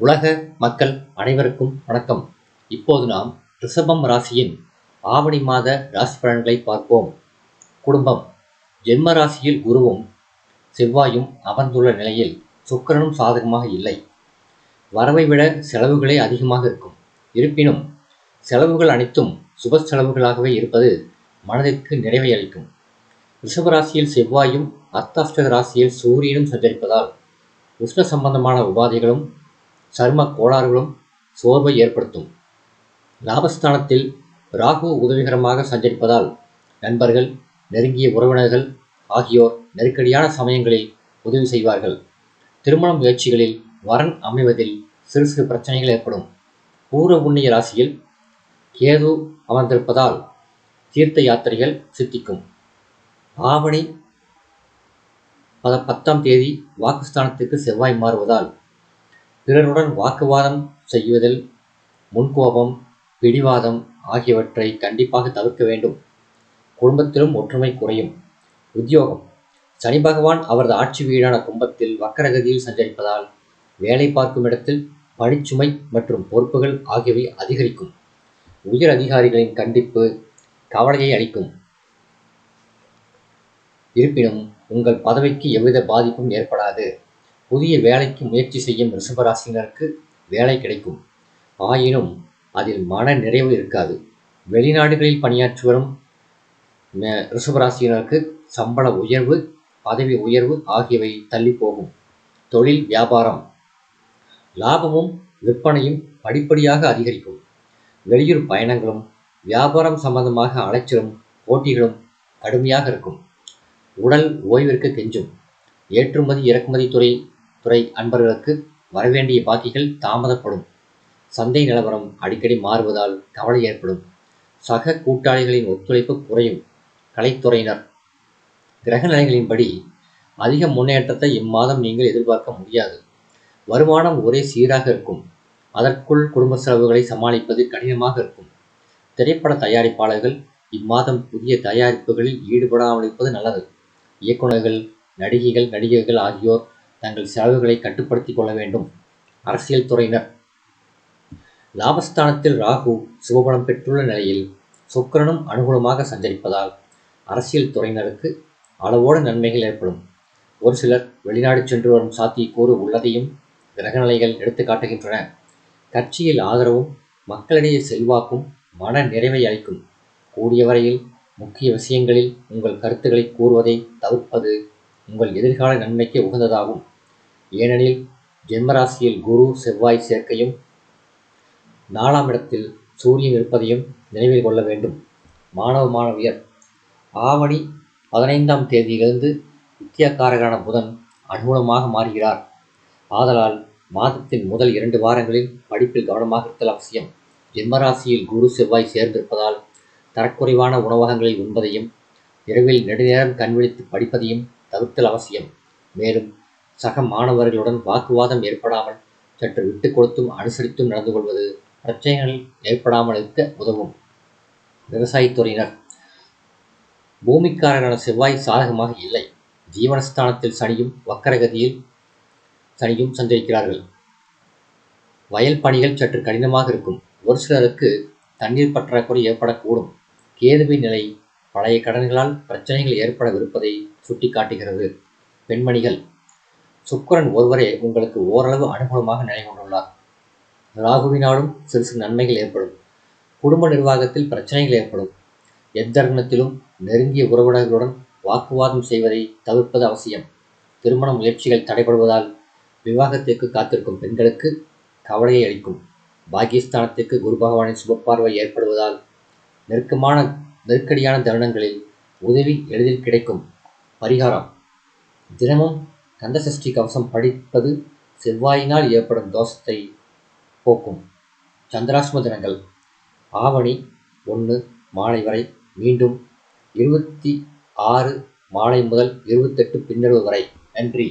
உலக மக்கள் அனைவருக்கும் வணக்கம். இப்போது நாம் ரிஷபம் ராசியின் ஆவணி மாத ராசி பலன்களை பார்ப்போம். குடும்பம். ஜென்ம ராசியில் குருவும் செவ்வாயும் அமர்ந்துள்ள நிலையில் சுக்கிரனும் சாதகமாக இல்லை. வரவை விட செலவுகளே அதிகமாக இருக்கும். இருப்பினும் செலவுகள் அனைத்தும் சுப செலவுகளாகவே இருப்பது மனதிற்கு நிறைவை அளிக்கும். ரிஷபராசியில் செவ்வாயும் அர்த்தாஷ்டக ராசியில் சூரியனும் சஞ்சரிப்பதால் உஷ்ண சம்பந்தமான உபாதைகளும் சரும கோளாறுகளும் சோர்வை ஏற்படுத்தும். லாபஸ்தானத்தில் ராகு உதவிகரமாக சஞ்சரிப்பதால் நண்பர்கள் நெருங்கிய உறவினர்கள் ஆகியோர் நெருக்கடியான சமயங்களில் உதவி செய்வார்கள். திருமண முயற்சிகளில் வரன் அமைவதில் சிறு சிறு பிரச்சனைகள் ஏற்படும். பூர்வ புண்ணிய ராசியில் கேது அமர்ந்திருப்பதால் தீர்த்த யாத்திரைகள் சித்திக்கும். ஆவணி பத பத்தாம் தேதி வாக்குஸ்தானத்துக்கு செவ்வாய் மாறுவதால் பிறருடன் வாக்குவாதம் செய்வதில் முன்கோபம் பிடிவாதம் ஆகியவற்றை கண்டிப்பாக தவிர்க்க வேண்டும். குடும்பத்திலும் ஒற்றுமை குறையும். உத்தியோகம். சனி பகவான் அவரது ஆட்சி வீடான கும்பத்தில் வக்கரகதியில் சஞ்சரிப்பதால் வேலை பார்க்கும் இடத்தில் பணிச்சுமை மற்றும் பொறுப்புகள் ஆகியவை அதிகரிக்கும். உயர் அதிகாரிகளின் கண்டிப்பு கவலையை அளிக்கும். இருப்பினும் உங்கள் பதவிக்கு எவ்வித பாதிப்பும் ஏற்படாது. புதிய வேலைக்கு முயற்சி செய்யும் ரிஷபராசினருக்கு வேலை கிடைக்கும். ஆயினும் அதில் மன நிறைவு இருக்காது. வெளிநாடுகளில் பணியாற்றி வரும் ரிஷபராசினருக்கு சம்பள உயர்வு பதவி உயர்வு ஆகியவை தள்ளி போகும். தொழில் வியாபாரம். லாபமும் விற்பனையும் படிப்படியாக அதிகரிக்கும். வெளியூர் பயணங்களும் வியாபாரம் சம்பந்தமாக அலைச்சலும் போட்டிகளும் கடுமையாக இருக்கும். உடல் ஓய்விற்கு கெஞ்சும். ஏற்றுமதி இறக்குமதி துறை துறை அன்பர்களுக்கு வரவேண்டிய பாக்கிகள் தாமதப்படும். சந்தை நிலவரம் அடிக்கடி மாறுவதால் கவலை ஏற்படும். சக கூட்டாளிகளின் ஒத்துழைப்பு குறையும். கலைத்துறையினர். கிரக நிலைகளின்படி அதிக முன்னேற்றத்தை இம்மாதம் நீங்கள் எதிர்பார்க்க முடியாது. வருமானம் ஒரே சீராக இருக்கும். அதற்குள் குடும்ப செலவுகளை சமாளிப்பது கடினமாக இருக்கும். திரைப்பட தயாரிப்பாளர்கள் இம்மாதம் புதிய தயாரிப்புகளில் ஈடுபடாமல் இருப்பது நல்லது. இயக்குநர்கள் நடிகைகள் நடிகர்கள் ஆகியோர் தங்கள் செலவுகளை கட்டுப்படுத்திக் கொள்ள வேண்டும். அரசியல் துறையினர். லாபஸ்தானத்தில் ராகு சுபபலம் பெற்றுள்ள நிலையில் சுக்கரனும் அனுகூலமாக சஞ்சரிப்பதால் அரசியல் துறையினருக்கு அளவோடு நன்மைகள் ஏற்படும். ஒரு சிலர் வெளிநாடு சென்று வரும் சாத்தியக்கூறு உள்ளதையும் கிரகநிலைகள் எடுத்து காட்டுகின்றன. கட்சியில் ஆதரவும் மக்களிடையே செல்வாக்கும் மன நிறைவை அளிக்கும். கூடிய வரையில் முக்கிய விஷயங்களில் உங்கள் கருத்துக்களை கூறுவதை தவிர்ப்பது உங்கள் எதிர்கால நன்மைக்கு உகந்ததாகும். ஏனெனில் ஜென்மராசியில் குரு செவ்வாய் சேர்க்கையும் நாலாம் இடத்தில் சூரியன் இருப்பதையும் நினைவில் கொள்ள வேண்டும். மாணவ மாணவியர் ஆவணி பதினைந்தாம் தேதியிலிருந்து வித்தியாக்காரகரான புதன் அனுகூலமாக மாறுகிறார். ஆதலால் மாதத்தின் முதல் இரண்டு வாரங்களில் படிப்பில் கவனமாக இருத்தல் அவசியம். ஜென்மராசியில் குரு செவ்வாய் சேர்ந்திருப்பதால் தரக்குறைவான உணவகங்களில் உண்பதையும் இரவில் நெடுநேரம் கண்விழித்து படிப்பதையும் தவிர்த்தல் அவசியம். மேலும் சக மாணவர்களுடன் வாக்குவாதம் ஏற்படாமல் சற்று விட்டு கொடுத்தும் அனுசரித்தும் நடந்து கொள்வது பிரச்சனைகள் ஏற்படாமல் இருக்க உதவும். விவசாயத்துறையினர் பூமிக்காரரான செவ்வாய் சாதகமாக இல்லை. ஜீவனஸ்தானத்தில் சனியும் வக்கரகதியில் சனியும் சஞ்சரிக்கிறார்கள். வயல் பணிகள் சற்று கடினமாக இருக்கும். ஒரு சிலருக்கு தண்ணீர் பற்றாக்குறை ஏற்படக்கூடும். கேதுவின் நிலை பழைய கடன்களால் பிரச்சனைகள் ஏற்படவிருப்பதை சுட்டிக்காட்டுகிறது. பெண்மணிகள் சுக்கரன் ஒருவரே உங்களுக்கு ஓரளவு அனுகூலமாக நிலை கொண்டுள்ளார். ராகுவினாலும் சிறு சிறு நன்மைகள் ஏற்படும். குடும்ப நிர்வாகத்தில் பிரச்சனைகள் ஏற்படும். எத்தருணத்திலும் நெருங்கிய உறவினர்களுடன் வாக்குவாதம் செய்வதை தவிர்ப்பது அவசியம். திருமண முயற்சிகள் தடைபடுவதால் விவாகத்திற்கு காத்திருக்கும் பெண்களுக்கு கவலையை அளிக்கும். பாகிஸ்தானத்திற்கு குரு பகவானின் சுபப்பார்வை ஏற்படுவதால் நெருக்கமான நெருக்கடியான தருணங்களில் உதவி எளிதில் கிடைக்கும் பரிகாரம். தினமும் கந்தசஷ்டி கவசம் படிப்பது செவ்வாயினால் ஏற்படும் தோஷத்தை போக்கும். சந்திராஷ்ம தினங்கள். ஆவணி ஒன்று மாலை வரை மீண்டும் இருபத்தி ஆறு மாலை முதல் இருபத்தெட்டு பின்னர்வு வரை. நன்றி.